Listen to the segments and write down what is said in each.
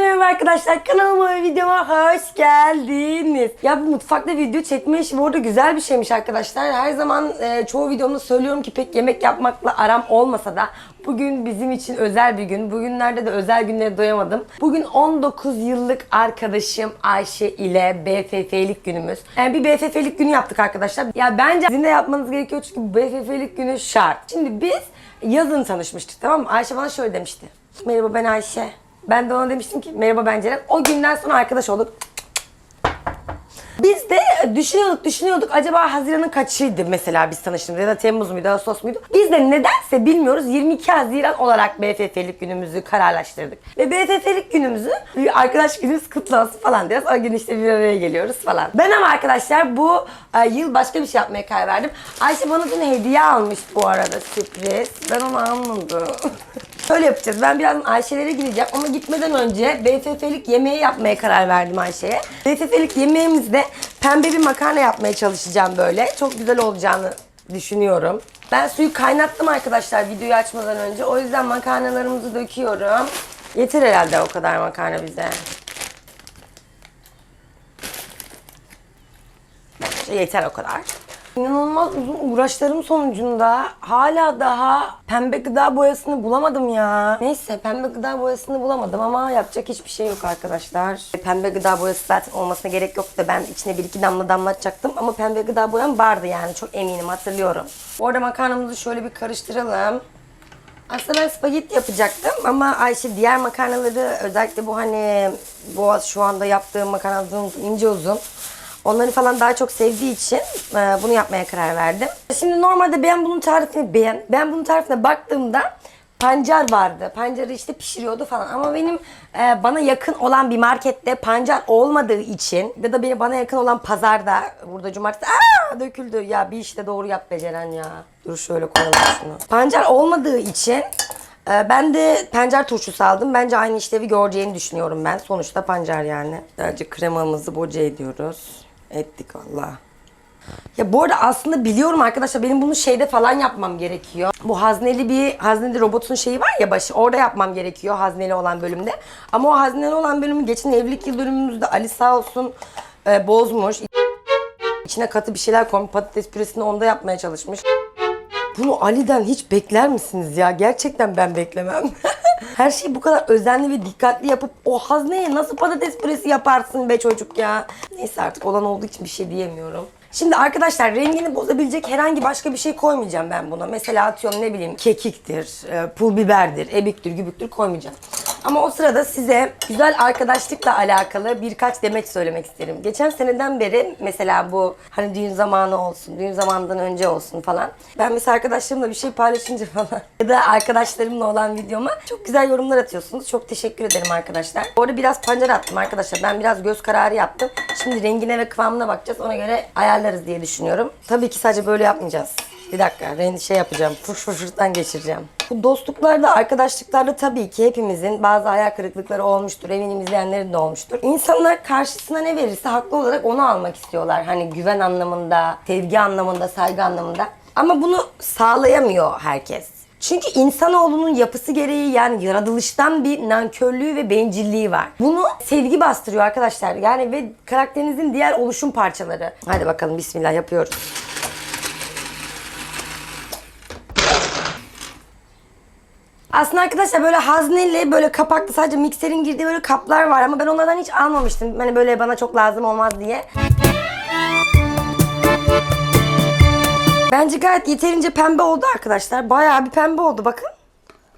merhaba arkadaşlar. Kanalıma ve videoma hoş geldiniz. Ya bu mutfakta video çekme işi bu arada güzel bir şeymiş arkadaşlar. Her zaman e, çoğu videomda söylüyorum ki pek yemek yapmakla aram olmasa da bugün bizim için özel bir gün. Bugünlerde de özel günlere doyamadım. Bugün 19 yıllık arkadaşım Ayşe ile BFF'lik günümüz. Yani bir BFF'lik günü yaptık arkadaşlar. Ya bence sizin de yapmanız gerekiyor çünkü BFF'lik günü şart. Şimdi biz yazın tanışmıştık tamam mı? Ayşe bana şöyle demişti. Merhaba ben Ayşe. Ben de ona demiştim ki merhaba ben Ceren. O günden sonra arkadaş olduk. Biz de düşünüyorduk düşünüyorduk acaba Haziran'ın kaçıydı mesela biz tanıştığımızda ya da Temmuz muydu Ağustos muydu? Biz de nedense bilmiyoruz 22 Haziran olarak BFF'lik günümüzü kararlaştırdık. Ve BFF'lik günümüzü arkadaş günümüz kutlu olsun falan diyoruz. O gün işte bir araya geliyoruz falan. Ben ama arkadaşlar bu e, yıl başka bir şey yapmaya karar verdim. Ayşe bana dün hediye almış bu arada sürpriz. Ben onu almadım. Şöyle yapacağız. Ben birazdan Ayşe'lere gideceğim ama gitmeden önce BFF'lik yemeği yapmaya karar verdim Ayşe'ye. BFF'lik yemeğimizde pembe bir makarna yapmaya çalışacağım böyle. Çok güzel olacağını düşünüyorum. Ben suyu kaynattım arkadaşlar videoyu açmadan önce. O yüzden makarnalarımızı döküyorum. Yeter herhalde o kadar makarna bize. Yeter o kadar. İnanılmaz uzun uğraşlarım sonucunda hala daha pembe gıda boyasını bulamadım ya. Neyse pembe gıda boyasını bulamadım ama yapacak hiçbir şey yok arkadaşlar. Pembe gıda boyası zaten olmasına gerek yoktu. Ben içine bir iki damla damlatacaktım ama pembe gıda boyam vardı yani çok eminim hatırlıyorum. Bu arada makarnamızı şöyle bir karıştıralım. Aslında ben spagetti yapacaktım ama Ayşe diğer makarnaları özellikle bu hani bu şu anda yaptığım makarnaların ince uzun. Onları falan daha çok sevdiği için e, bunu yapmaya karar verdim. Şimdi normalde ben bunun tarifini beğen, ben bunun tarifine baktığımda pancar vardı. Pancarı işte pişiriyordu falan ama benim e, bana yakın olan bir markette pancar olmadığı için ya da bana yakın olan pazarda burada cumartesi aa döküldü ya bir işte doğru yap beceren ya. Dur şöyle koyalım şunu. Pancar olmadığı için e, ben de pancar turşusu aldım. Bence aynı işlevi göreceğini düşünüyorum ben. Sonuçta pancar yani. Sadece kremamızı boca ediyoruz. Ettik valla. Ya bu arada aslında biliyorum arkadaşlar benim bunu şeyde falan yapmam gerekiyor. Bu hazneli bir hazneli robotun şeyi var ya başı orada yapmam gerekiyor hazneli olan bölümde. Ama o hazneli olan bölümü geçen evlilik yıl dönümümüzde Ali sağ olsun e, bozmuş. İçine katı bir şeyler koymuş patates püresini onda yapmaya çalışmış. Bunu Ali'den hiç bekler misiniz ya? Gerçekten ben beklemem. Her şeyi bu kadar özenli ve dikkatli yapıp o hazneye nasıl patates püresi yaparsın be çocuk ya? Neyse artık olan olduğu için bir şey diyemiyorum. Şimdi arkadaşlar rengini bozabilecek herhangi başka bir şey koymayacağım ben buna. Mesela atıyorum ne bileyim kekiktir, e, pul biberdir, ebiktir, gübüktür koymayacağım. Ama o sırada size güzel arkadaşlıkla alakalı birkaç demet söylemek isterim. Geçen seneden beri mesela bu hani düğün zamanı olsun, düğün zamanından önce olsun falan. Ben mesela arkadaşlarımla bir şey paylaşınca falan ya da arkadaşlarımla olan videoma çok güzel yorumlar atıyorsunuz. Çok teşekkür ederim arkadaşlar. Bu arada biraz pancar attım arkadaşlar. Ben biraz göz kararı yaptım. Şimdi rengine ve kıvamına bakacağız. Ona göre ayarlarız diye düşünüyorum. Tabii ki sadece böyle yapmayacağız. Bir dakika renk şey yapacağım. Fış fışırttan geçireceğim. Bu dostluklarda, arkadaşlıklarda tabii ki hepimizin bazı hayal kırıklıkları olmuştur. Eminim izleyenlerin de olmuştur. İnsanlar karşısına ne verirse haklı olarak onu almak istiyorlar. Hani güven anlamında, sevgi anlamında, saygı anlamında. Ama bunu sağlayamıyor herkes. Çünkü insanoğlunun yapısı gereği yani yaratılıştan bir nankörlüğü ve bencilliği var. Bunu sevgi bastırıyor arkadaşlar. Yani ve karakterinizin diğer oluşum parçaları. Hadi bakalım bismillah yapıyoruz. Aslında arkadaşlar böyle hazneli böyle kapaklı sadece mikserin girdiği böyle kaplar var ama ben onlardan hiç almamıştım. Hani böyle bana çok lazım olmaz diye. Bence gayet yeterince pembe oldu arkadaşlar. Bayağı bir pembe oldu bakın.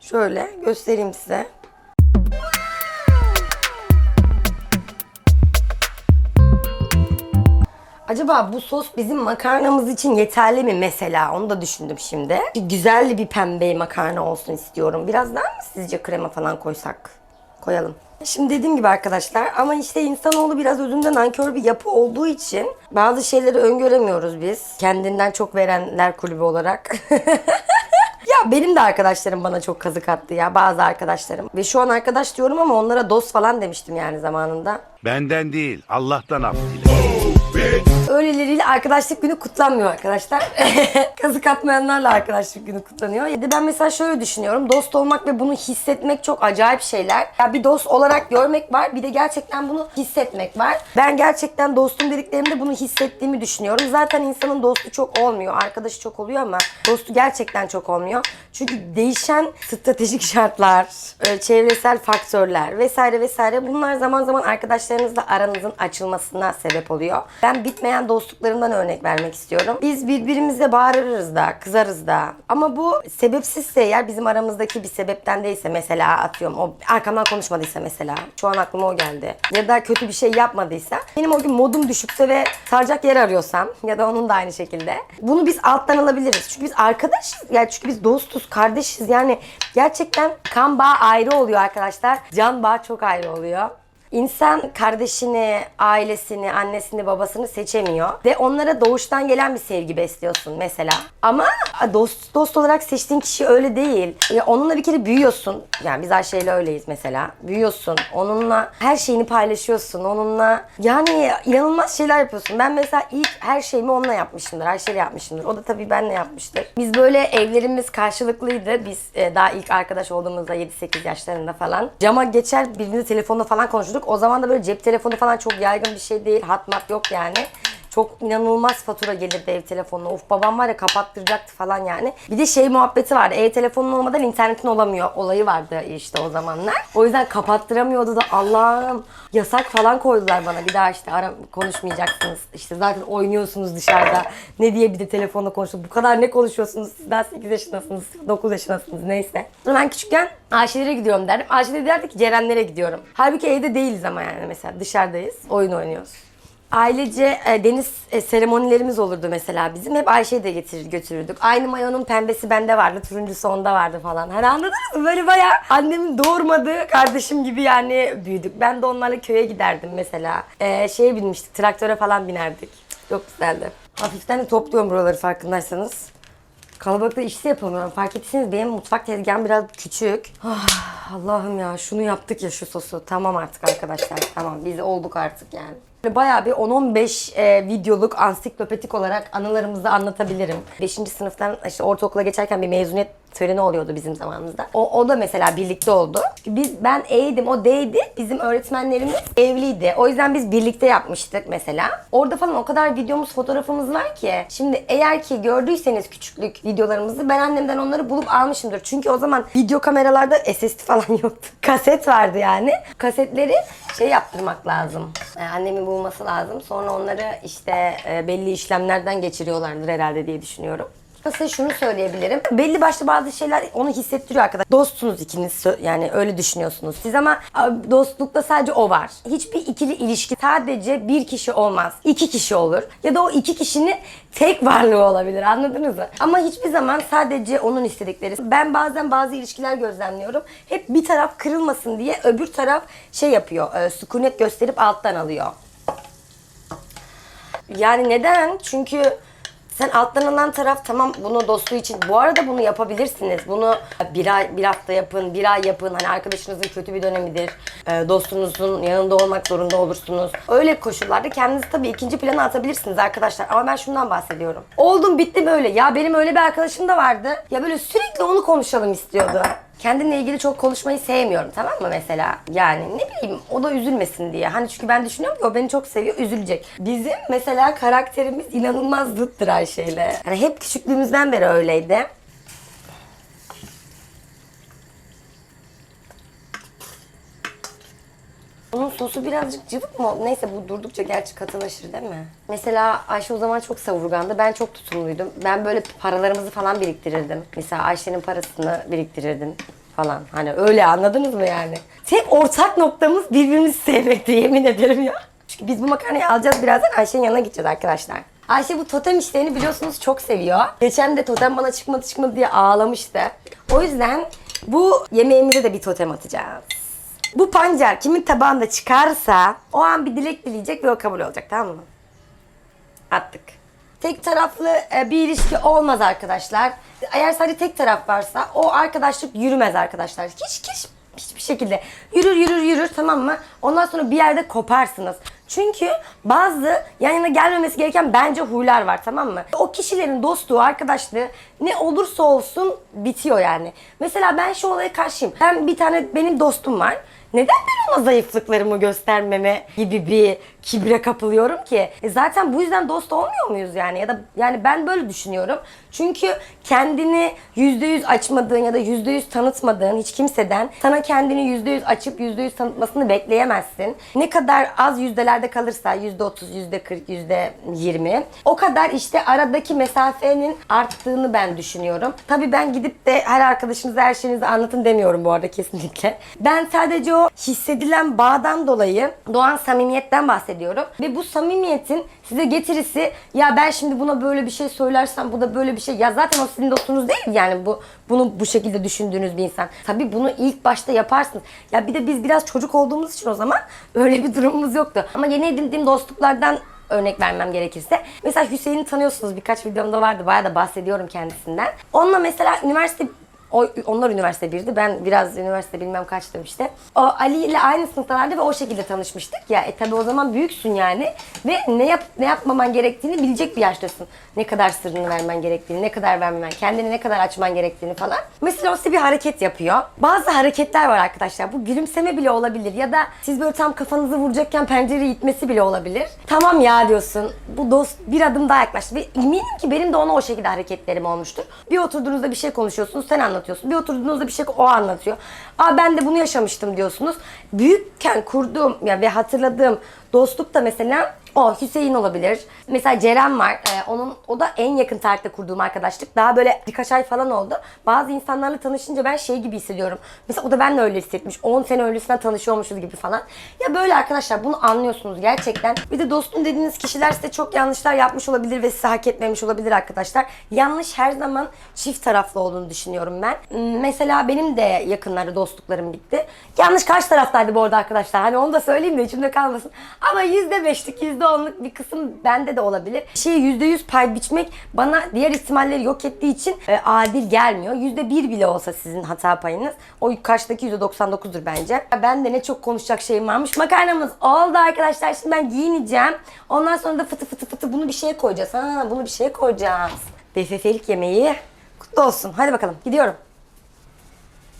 Şöyle göstereyim size. Acaba bu sos bizim makarnamız için yeterli mi mesela? Onu da düşündüm şimdi. Bir güzel bir pembe makarna olsun istiyorum. Biraz daha mı sizce krema falan koysak? Koyalım. Şimdi dediğim gibi arkadaşlar ama işte insanoğlu biraz özünde nankör bir yapı olduğu için bazı şeyleri öngöremiyoruz biz. Kendinden çok verenler kulübü olarak. Ya benim de arkadaşlarım bana çok kazık attı ya bazı arkadaşlarım. Ve şu an arkadaş diyorum ama onlara dost falan demiştim yani zamanında. Benden değil, Allah'tan af dile. Öyleleriyle arkadaşlık günü kutlanmıyor arkadaşlar. Kazık atmayanlarla arkadaşlık günü kutlanıyor. Ya ben mesela şöyle düşünüyorum. Dost olmak ve bunu hissetmek çok acayip şeyler. Ya bir dost olarak görmek var. Bir de gerçekten bunu hissetmek var. Ben gerçekten dostum dediklerimde bunu hissettiğimi düşünüyorum. Zaten insanın dostu çok olmuyor. Arkadaşı çok oluyor ama dostu gerçekten çok olmuyor. Çünkü değişen stratejik şartlar, e, çevresel faktörler vesaire vesaire bunlar zaman zaman arkadaşlarınızla aranızın açılmasına sebep oluyor. Ben bitmeyen dostluklarımdan örnek vermek istiyorum. Biz birbirimize bağırırız da, kızarız da. Ama bu sebepsizse eğer bizim aramızdaki bir sebepten değilse mesela atıyorum o arkamdan konuşmadıysa mesela şu an aklıma o geldi. Ya da kötü bir şey yapmadıysa benim o gün modum düşükse ve saracak yer arıyorsam ya da onun da aynı şekilde bunu biz alttan alabiliriz. Çünkü biz arkadaşız. Yani çünkü biz dostuz, kardeşiz. Yani gerçekten kan bağı ayrı oluyor arkadaşlar. Can bağı çok ayrı oluyor. İnsan kardeşini, ailesini, annesini, babasını seçemiyor ve onlara doğuştan gelen bir sevgi besliyorsun mesela. Ama dost dost olarak seçtiğin kişi öyle değil. Ya onunla bir kere büyüyorsun. Yani biz Ayşe'yle öyleyiz mesela. Büyüyorsun. Onunla her şeyini paylaşıyorsun. Onunla yani inanılmaz şeyler yapıyorsun. Ben mesela ilk her şeyimi onunla yapmışımdır. Ayşe'yle yapmışımdır. O da tabii benle yapmıştır. Biz böyle evlerimiz karşılıklıydı. Biz e, daha ilk arkadaş olduğumuzda 7-8 yaşlarında falan. Cama geçer birbirimize telefonla falan konuşurduk. O zaman da böyle cep telefonu falan çok yaygın bir şey değil. Hatmat yok yani. Çok inanılmaz fatura gelirdi ev telefonuna. Of babam var ya kapattıracaktı falan yani. Bir de şey muhabbeti vardı. Ev telefonun olmadan internetin olamıyor. Olayı vardı işte o zamanlar. O yüzden kapattıramıyordu da Allah'ım yasak falan koydular bana. Bir daha işte ara konuşmayacaksınız. İşte zaten oynuyorsunuz dışarıda. Ne diye bir de telefonla konuşuyorsunuz. Bu kadar ne konuşuyorsunuz? Siz daha 8 yaşındasınız, 9 yaşındasınız neyse. Ben küçükken Ayşelere gidiyorum derdim. Ayşe de derdi ki Cerenlere gidiyorum. Halbuki evde değiliz ama yani mesela dışarıdayız. Oyun oynuyoruz. Ailece e, deniz e, seremonilerimiz olurdu mesela bizim. Hep Ayşe'yi de getirir götürürdük. Aynı mayonun pembesi bende vardı, turuncusu onda vardı falan. Hani anladınız mı? Böyle bayağı annemin doğurmadığı kardeşim gibi yani büyüdük. Ben de onlarla köye giderdim mesela. E, şeye binmiştik, traktöre falan binerdik. Çok güzeldi. Hafiften de topluyorum buraları farkındaysanız. Kalabalıkta işte yapamıyorum. Fark ettiyseniz benim mutfak tezgahım biraz küçük. Ah, Allah'ım ya şunu yaptık ya şu sosu. Tamam artık arkadaşlar. Tamam biz olduk artık yani. Bayağı bir 10-15 e, videoluk ansiklopedik olarak anılarımızı anlatabilirim. 5. sınıftan işte ortaokula geçerken bir mezuniyet töreni oluyordu bizim zamanımızda. O, o da mesela birlikte oldu. Biz ben E'ydim, o D'ydi. Bizim öğretmenlerimiz evliydi. O yüzden biz birlikte yapmıştık mesela. Orada falan o kadar videomuz, fotoğrafımız var ki. Şimdi eğer ki gördüyseniz küçüklük videolarımızı ben annemden onları bulup almışımdır. Çünkü o zaman video kameralarda SSD falan yoktu. Kaset vardı yani. Kasetleri şey yaptırmak lazım. Yani annemin bulması lazım. Sonra onları işte e, belli işlemlerden geçiriyorlardır herhalde diye düşünüyorum. Size şunu söyleyebilirim. Belli başlı bazı şeyler onu hissettiriyor arkadaş. Dostsunuz ikiniz yani öyle düşünüyorsunuz siz ama dostlukta sadece o var. Hiçbir ikili ilişki sadece bir kişi olmaz. iki kişi olur. Ya da o iki kişinin tek varlığı olabilir anladınız mı? Ama hiçbir zaman sadece onun istedikleri. Ben bazen bazı ilişkiler gözlemliyorum. Hep bir taraf kırılmasın diye öbür taraf şey yapıyor. E, sükunet gösterip alttan alıyor. Yani neden? Çünkü sen alttan alan taraf tamam bunu dostluğu için bu arada bunu yapabilirsiniz. Bunu bir ay bir hafta yapın, bir ay yapın. Hani arkadaşınızın kötü bir dönemidir. Ee, dostunuzun yanında olmak zorunda olursunuz. Öyle koşullarda kendinizi tabii ikinci plana atabilirsiniz arkadaşlar. Ama ben şundan bahsediyorum. Oldum bitti böyle. Ya benim öyle bir arkadaşım da vardı. Ya böyle sürekli onu konuşalım istiyordu. Kendimle ilgili çok konuşmayı sevmiyorum tamam mı mesela? Yani ne bileyim o da üzülmesin diye. Hani çünkü ben düşünüyorum ki o beni çok seviyor üzülecek. Bizim mesela karakterimiz inanılmaz zıttır Ayşe'yle. Hani hep küçüklüğümüzden beri öyleydi. Bunun sosu birazcık cıvık mı? Neyse bu durdukça gerçi katılaşır değil mi? Mesela Ayşe o zaman çok savurgandı. Ben çok tutumluydum. Ben böyle paralarımızı falan biriktirirdim. Mesela Ayşe'nin parasını biriktirirdim falan. Hani öyle anladınız mı yani? Tek ortak noktamız birbirimizi sevmekti yemin ederim ya. Çünkü biz bu makarnayı alacağız birazdan Ayşe'nin yanına gideceğiz arkadaşlar. Ayşe bu totem işlerini biliyorsunuz çok seviyor. Geçen de totem bana çıkmadı çıkmadı diye ağlamıştı. O yüzden bu yemeğimize de bir totem atacağız. Bu pancar kimin tabağında çıkarsa o an bir dilek dileyecek ve o kabul olacak tamam mı? Attık. Tek taraflı e, bir ilişki olmaz arkadaşlar. Eğer sadece tek taraf varsa o arkadaşlık yürümez arkadaşlar. Hiç hiç hiçbir şekilde yürür yürür yürür tamam mı? Ondan sonra bir yerde koparsınız. Çünkü bazı yan yana gelmemesi gereken bence huylar var tamam mı? O kişilerin dostluğu, arkadaşlığı ne olursa olsun bitiyor yani. Mesela ben şu olaya karşıyım. Ben bir tane benim dostum var. Neden ben ona zayıflıklarımı göstermeme gibi bir kibre kapılıyorum ki? E zaten bu yüzden dost olmuyor muyuz yani? Ya da yani ben böyle düşünüyorum. Çünkü kendini %100 açmadığın ya da %100 tanıtmadığın hiç kimseden sana kendini %100 açıp %100 tanıtmasını bekleyemezsin. Ne kadar az yüzdelerde kalırsa %30, %40, %20 o kadar işte aradaki mesafenin arttığını ben düşünüyorum. Tabii ben gidip de her arkadaşınıza her şeyinizi anlatın demiyorum bu arada kesinlikle. Ben sadece o hissedilen bağdan dolayı doğan samimiyetten bahsediyorum. Ve bu samimiyetin size getirisi ya ben şimdi buna böyle bir şey söylersem bu da böyle bir şey. Ya zaten o sizin dostunuz değil yani bu bunu bu şekilde düşündüğünüz bir insan. Tabii bunu ilk başta yaparsınız. Ya bir de biz biraz çocuk olduğumuz için o zaman öyle bir durumumuz yoktu. Ama yeni edindiğim dostluklardan örnek vermem gerekirse. Mesela Hüseyin'i tanıyorsunuz birkaç videomda vardı. Bayağı da bahsediyorum kendisinden. Onunla mesela üniversite o, onlar üniversite birdi. Ben biraz üniversite bilmem kaçtım işte. O Ali ile aynı sınıftalardı ve o şekilde tanışmıştık. Ya e tabi o zaman büyüksün yani ve ne yap ne yapmaman gerektiğini bilecek bir yaştasın. Ne kadar sırrını vermen gerektiğini, ne kadar vermemen, kendini ne kadar açman gerektiğini falan. Mesela o size bir hareket yapıyor. Bazı hareketler var arkadaşlar. Bu gülümseme bile olabilir ya da siz böyle tam kafanızı vuracakken pencereyi itmesi bile olabilir. Tamam ya diyorsun. Bu dost bir adım daha yaklaştı. Ve eminim ki benim de ona o şekilde hareketlerim olmuştur. Bir oturduğunuzda bir şey konuşuyorsunuz, sen anlatıyorsun. Bir oturduğunuzda bir şey o anlatıyor. Aa ben de bunu yaşamıştım diyorsunuz. Büyükken kurduğum ya ve hatırladığım dostluk da mesela o Hüseyin olabilir. Mesela Ceren var. Ee, onun o da en yakın tarihte kurduğum arkadaşlık. Daha böyle birkaç ay falan oldu. Bazı insanlarla tanışınca ben şey gibi hissediyorum. Mesela o da benimle öyle hissetmiş. 10 sene öncesinden tanışıyormuşuz gibi falan. Ya böyle arkadaşlar bunu anlıyorsunuz gerçekten. Bir de dostum dediğiniz kişiler size çok yanlışlar yapmış olabilir ve size hak etmemiş olabilir arkadaşlar. Yanlış her zaman çift taraflı olduğunu düşünüyorum ben. Hmm, Mesela benim de yakınlarda dostluklarım bitti. Yanlış karşı taraftaydı bu arada arkadaşlar. Hani onu da söyleyeyim de içimde kalmasın. Ama %5'lik %10'luk bir kısım bende de olabilir. Şeyi %100 pay biçmek bana diğer ihtimalleri yok ettiği için e, adil gelmiyor. %1 bile olsa sizin hata payınız o karşıdaki %99'dur bence. Ben de ne çok konuşacak şeyim varmış. Makarnamız oldu arkadaşlar. Şimdi ben giyineceğim. Ondan sonra da fıtı fıtı fıtı bunu bir şeye koyacağız. Ha, bunu bir şeye koyacağız. BFF'lik yemeği kutlu olsun. Hadi bakalım gidiyorum.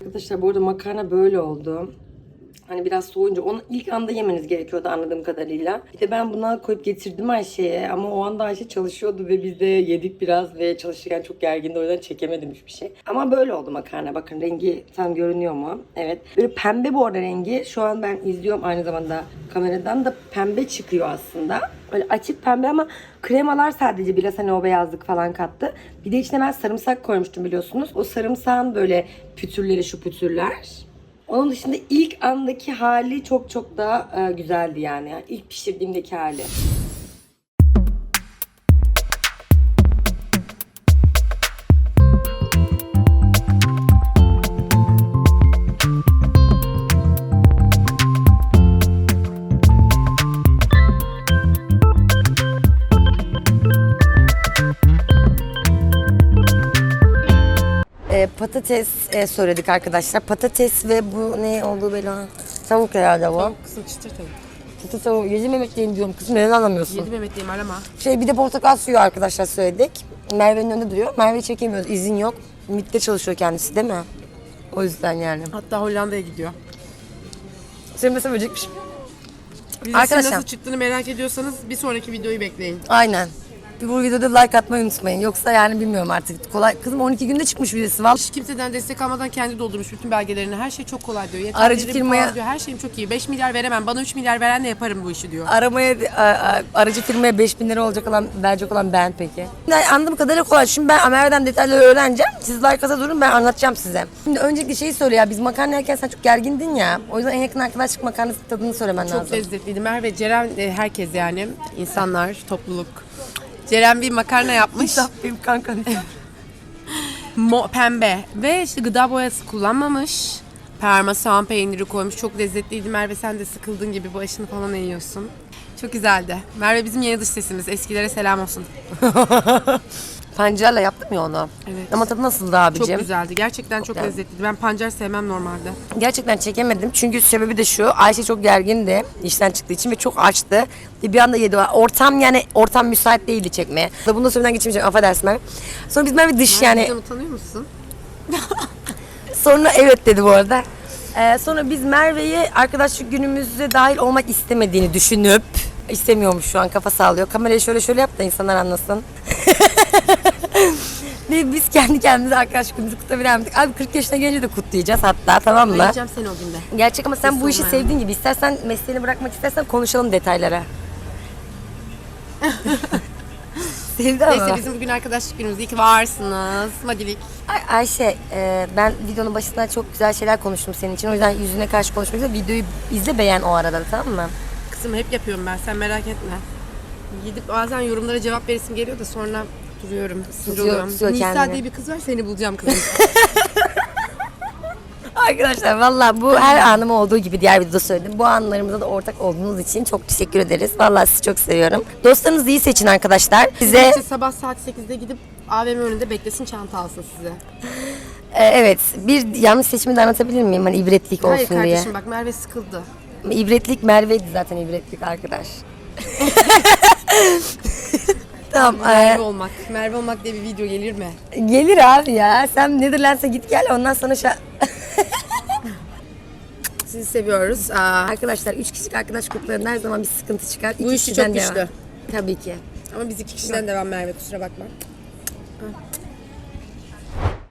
Arkadaşlar bu arada makarna böyle oldu. Hani biraz soğuyunca onu ilk anda yemeniz gerekiyordu anladığım kadarıyla. De ben buna koyup getirdim Ayşe'ye ama o anda Ayşe çalışıyordu ve biz de yedik biraz ve çalışırken çok gergindi o yüzden çekemedim hiçbir şey. Ama böyle oldu makarna bakın rengi tam görünüyor mu? Evet. Böyle pembe bu arada rengi. Şu an ben izliyorum aynı zamanda kameradan da pembe çıkıyor aslında. Böyle açık pembe ama kremalar sadece biraz hani o beyazlık falan kattı. Bir de içine ben sarımsak koymuştum biliyorsunuz. O sarımsağın böyle pütürleri şu pütürler. Onun dışında ilk andaki hali çok çok daha e, güzeldi yani. Yani İlk pişirdiğimdeki hali. E, patates e, söyledik arkadaşlar. Patates ve bu ne olduğu belli olan- Tavuk herhalde bu. Kısım çıtır tavuk. Çıtır tavuk. Yedi Mehmetliğim diyorum. Kızım neden anlamıyorsun? Yedi Mehmetliğim arama. Şey bir de portakal suyu arkadaşlar söyledik. Merve'nin önünde duruyor. Merve'yi çekemiyoruz. İzin yok. MIT'te çalışıyor kendisi değil mi? O yüzden yani. Hatta Hollanda'ya gidiyor. Senin mesela böcekmiş. Vizesi Arkadaşlar. nasıl çıktığını merak ediyorsanız bir sonraki videoyu bekleyin. Aynen. Bir bu videoda like atmayı unutmayın. Yoksa yani bilmiyorum artık. Kolay. Kızım 12 günde çıkmış vizesi. Vallahi Hiç kimseden destek almadan kendi doldurmuş bütün belgelerini. Her şey çok kolay diyor. Aracı Yeterlerim firmaya- falan diyor. Her şeyim çok iyi. 5 milyar veremem. Bana 3 milyar veren de yaparım bu işi diyor. aramaya a- a- aracı firmaya 5000 lira olacak olan verecek olan ben peki. Yani anladığım kadarıyla kolay. Şimdi ben Amerika'dan detayları öğreneceğim. Siz like durun ben anlatacağım size. Şimdi öncelikle şeyi söyle ya biz makarna yerken sen çok gergindin ya. O yüzden en yakın arkadaşlık makarnası tadını söylemen Çok lazım. lezzetliydi. Merve, Ceren, e, herkes yani. insanlar, topluluk. Ceren bir makarna yapmış. Benim kanka. Mo- pembe ve işte gıda boyası kullanmamış. Parmesan peyniri koymuş. Çok lezzetliydi. Merve sen de sıkıldığın gibi başını falan eğiyorsun. Çok güzeldi. Merve bizim yeni dış sesimiz. Eskilere selam olsun. Pancarla yaptım ya onu. Evet. Ama tadı nasıldı abicim? Çok güzeldi. Gerçekten çok güzel. lezzetliydi. Ben pancar sevmem normalde. Gerçekten çekemedim çünkü sebebi de şu. Ayşe çok gergindi işten çıktığı için ve çok açtı. Ve bir anda yedi. Ortam yani ortam müsait değildi çekmeye. Bunu da söylemeden geçemeyeceğim affedersin ben. Sonra biz Merve dış yani Bizden utanıyor musun? Sonra evet dedi bu arada. Ee, sonra biz Merve'yi arkadaşlık günümüze dahil olmak istemediğini düşünüp istemiyormuş şu an kafa sallıyor. Kamerayı şöyle şöyle yap da insanlar anlasın. Ve biz kendi kendimize arkadaşlık günümüzü kutlayabilirdik. Abi 40 yaşına gelince de kutlayacağız hatta tamam mı? Arayacağım seni o günde. Gerçek ama sen Kesin bu işi olmayan. sevdiğin gibi istersen mesleğini bırakmak istersen konuşalım detaylara. Sevdi ama. Neyse bizim bugün arkadaşlık günümüz. İyi ki varsınız. Madilik. Ay- Ayşe, e, ben videonun başında çok güzel şeyler konuştum senin için. O yüzden yüzüne karşı konuşmak üzere videoyu izle beğen o arada tamam mı? Kızım hep yapıyorum ben. Sen merak etme. Gidip bazen yorumlara cevap veresim geliyor da sonra duruyorum. Oluyorum. tutuyor Nisa kendini. diye bir kız var seni bulacağım kızım. Arkadaşlar valla bu her anım olduğu gibi diğer videoda söyledim. Bu anlarımıza da ortak olduğunuz için çok teşekkür ederiz. Valla sizi çok seviyorum. Dostlarınızı iyi seçin arkadaşlar. Size İşte sabah saat 8'de gidip AVM önünde beklesin çanta alsın size. e, evet bir yanlış seçimi de anlatabilir miyim? Hani ibretlik olsun Hayır diye. kardeşim bak Merve sıkıldı. İbretlik Merve'ydi zaten ibretlik arkadaş. tamam. e, Merve olmak. Merve olmak diye bir video gelir mi? gelir abi ya. Sen Netherlands'a git gel ondan sonra şa- Sizi seviyoruz. Aa, Arkadaşlar üç kişilik arkadaş gruplarında her zaman bir sıkıntı çıkar. Bu işi çok güçlü. Tabii ki. ama biz iki kişiden devam Merve kusura bakma.